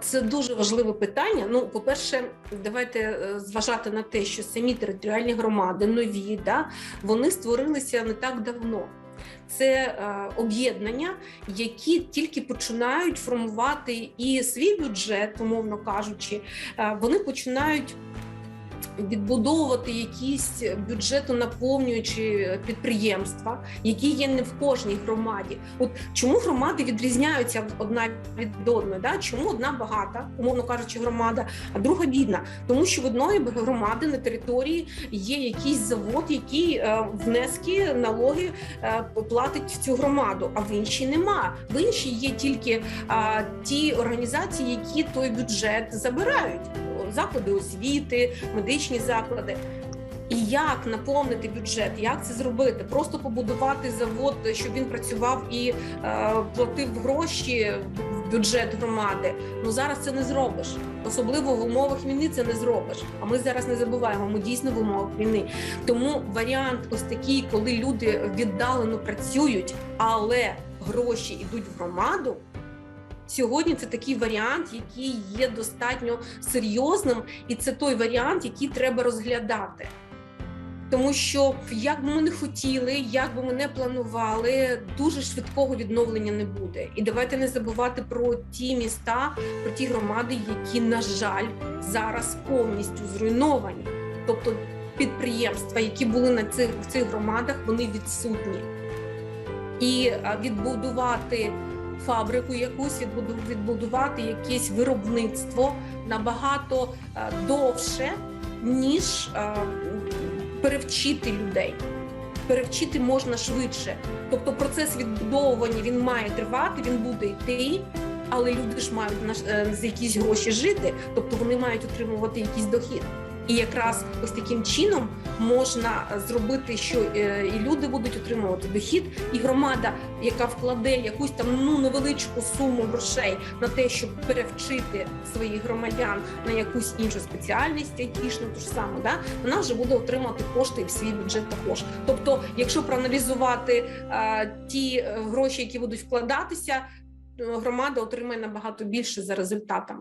Це дуже важливе питання. Ну, по-перше, давайте е, зважати на те, що самі територіальні громади, нові, да, вони створилися не так давно. Це е, об'єднання, які тільки починають формувати і свій бюджет, умовно кажучи, е, вони починають відбудовувати якісь бюджетонаповнюючі підприємства, які є не в кожній громаді. От чому громади відрізняються одна від одної? Да? Чому одна багата, умовно кажучи, громада, а друга бідна? Тому що в одної громади на території є якийсь завод, який е, внески, налоги е, платить в цю громаду, а в іншій нема. В іншій є тільки ті організації, які той бюджет забирають. Заклади освіти, медичні заклади. І як наповнити бюджет? Як це зробити? Просто побудувати завод, щоб він працював і е, платив гроші в бюджет громади. Ну зараз це не зробиш. Особливо в умовах війни це не зробиш. А ми зараз не забуваємо. Ми дійсно в умовах війни. Тому варіант ось такий, коли люди віддалено працюють, але гроші йдуть в громаду. Сьогодні це такий варіант, який є достатньо серйозним, і це той варіант, який треба розглядати. Тому що як би ми не хотіли, як би ми не планували, дуже швидкого відновлення не буде. І давайте не забувати про ті міста, про ті громади, які, на жаль, зараз повністю зруйновані. Тобто підприємства, які були на цих в цих громадах, вони відсутні. І відбудувати фабрику якусь, відбуду- відбудувати якесь виробництво набагато е, довше, ніж е, перевчити людей. Перевчити можна швидше. Тобто процес відбудовування він має тривати, він буде йти, але люди ж мають ж- е, за якісь гроші жити, тобто вони мають отримувати якийсь дохід. І якраз ось таким чином можна зробити, що е, і люди будуть отримувати дохід, і громада, яка вкладе якусь там ну невеличку суму грошей на те, щоб перевчити своїх громадян на якусь іншу спеціальність, айтішну, ту ж саму, да вона вже буде отримати кошти і в свій бюджет також. Тобто, якщо проаналізувати е, ті е, гроші, які будуть вкладатися, громада отримає набагато більше за результатами.